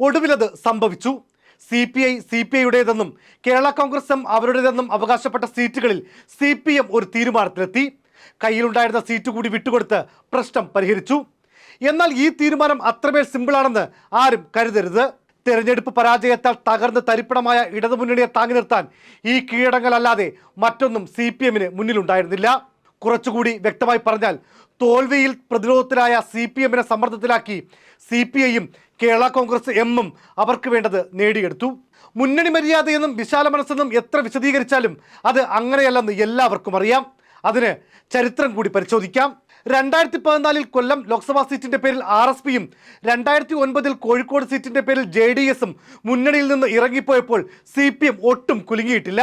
ഒടുവിലത് സംഭവിച്ചു. C P I C P ഐയുടേതെന്നും Kerala Congress അവരുടേതെന്നും അവകാശപ്പെട്ട സീറ്റുകളിൽ സി പി എം ഒരു തീരുമാനത്തിലെത്തി. കയ്യിലുണ്ടായിരുന്ന സീറ്റ് കൂടി വിട്ടുകൊടുത്ത് പ്രശ്നം പരിഹരിച്ചു. എന്നാൽ ഈ തീരുമാനം അത്രമേൽ സിമ്പിളാണെന്ന് ആരും കരുതരുത്. തെരഞ്ഞെടുപ്പ് പരാജയത്താൽ തകർന്ന് തരിപ്പണമായ ഇടതുമുന്നണിയെ താങ്ങി നിർത്താൻ ഈ കീഴടങ്ങലല്ലാതെ മറ്റൊന്നും സി പി എമ്മിന് മുന്നിലുണ്ടായിരുന്നില്ല. കുറച്ചുകൂടി വ്യക്തമായി പറഞ്ഞാൽ തോൽവിയിൽ പ്രതിരോധത്തിലായ സി പി എമ്മിനെ സമ്മർദ്ദത്തിലാക്കി സി പി ഐയും കേരള കോൺഗ്രസ് എമ്മും അവർക്ക് വേണ്ടത് നേടിയെടുത്തു. മുന്നണി മര്യാദയെന്നും വിശാല മനസ്സെന്നും എത്ര വിശദീകരിച്ചാലും അത് അങ്ങനെയല്ലെന്ന് എല്ലാവർക്കും അറിയാം. അതിന് ചരിത്രം കൂടി പരിശോധിക്കാം. രണ്ടായിരത്തി പതിനാലിൽ കൊല്ലം ലോക്സഭാ സീറ്റിന്റെ പേരിൽ ആർ എസ് പിയും രണ്ടായിരത്തി ഒൻപതിൽ കോഴിക്കോട് സീറ്റിന്റെ പേരിൽ ജെ ഡി എസും മുന്നണിയിൽ നിന്ന് ഇറങ്ങിപ്പോയപ്പോൾ സി പി എം ഒട്ടും കുലുങ്ങിയിട്ടില്ല.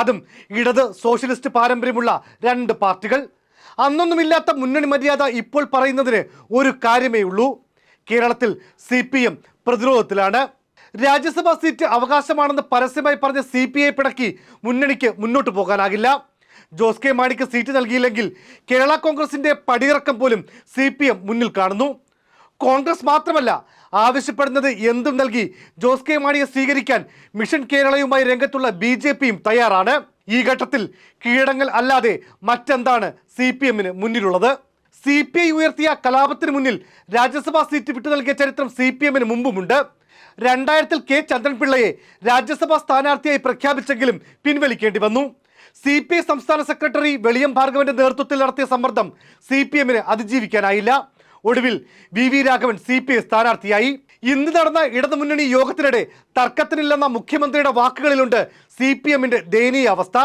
അതും ഇടത് സോഷ്യലിസ്റ്റ് പാരമ്പര്യമുള്ള രണ്ട് പാർട്ടികൾ. അന്നൊന്നുമില്ലാത്ത മുന്നണി മര്യാദ ഇപ്പോൾ പറയുന്നതിന് ഒരു കാര്യമേ ഉള്ളൂ. കേരളത്തിൽ സി പി എം പ്രതിരോധത്തിലാണ്. രാജ്യസഭാ സീറ്റ് അവകാശമാണെന്ന് പരസ്യമായി പറഞ്ഞ സി പി ഐ പിടക്കി മുന്നണിക്ക് മുന്നോട്ട് പോകാനാകില്ല. ജോസ് കെ മാണിക്ക് സീറ്റ് നൽകിയില്ലെങ്കിൽ കേരള കോൺഗ്രസിന്റെ പടിയിറക്കം പോലും സി പി എം മുന്നിൽ കാണുന്നു. കോൺഗ്രസ് മാത്രമല്ല ആവശ്യപ്പെടുന്നത് എന്തും നൽകി ജോസ് കെ മാണിയെ സ്വീകരിക്കാൻ മിഷൻ കേരളയുമായി രംഗത്തുള്ള ബി ജെ പിയും തയ്യാറാണ്. ഈ ഘട്ടത്തിൽ കീഴടങ്ങൽ അല്ലാതെ മറ്റെന്താണ് സി പി എമ്മിന് മുന്നിലുള്ളത്? സി പി ഐ ഉയർത്തിയ കലാപത്തിന് മുന്നിൽ രാജ്യസഭാ സീറ്റ് വിട്ടു നൽകിയ ചരിത്രം സി പി എമ്മിന് മുമ്പുമുണ്ട്. രണ്ടായിരത്തിൽ കെ ചന്ദ്രൻപിള്ളയെ രാജ്യസഭാ സ്ഥാനാർത്ഥിയായി പ്രഖ്യാപിച്ചെങ്കിലും പിൻവലിക്കേണ്ടി വന്നു. സി പി ഐ സംസ്ഥാന സെക്രട്ടറി വെളിയം ഭാർഗവന്റെ നേതൃത്വത്തിൽ നടത്തിയ സമ്മർദ്ദം സി പി എമ്മിന് അതിജീവിക്കാനായില്ല. ഒടുവിൽ V V Raghavan C P I സ്ഥാനാർത്ഥിയായി. ഇന്ന് നടന്ന ഇടതുമുന്നണി യോഗത്തിനിടെ തർക്കത്തിനില്ലെന്ന മുഖ്യമന്ത്രിയുടെ വാക്കുകളിലുണ്ട് സി പി എമ്മിന്റെ ദയനീയ അവസ്ഥ.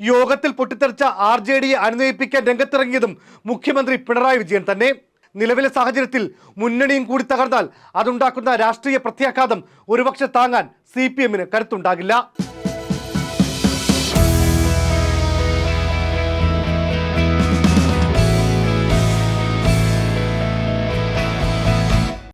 യോഗത്തിൽ പൊട്ടിത്തെറിച്ച ആർ ജെ ഡിയെ അനുനയിപ്പിക്കാൻ രംഗത്തിറങ്ങിയതും മുഖ്യമന്ത്രി പിണറായി വിജയൻ തന്നെ. നിലവിലെ സാഹചര്യത്തിൽ മുന്നണിയും കൂടി തകർന്നാൽ അതുണ്ടാക്കുന്ന രാഷ്ട്രീയ പ്രത്യാഘാതം ഒരുപക്ഷെ താങ്ങാൻ സി പി എമ്മിന് കരുത്തുണ്ടാകില്ല.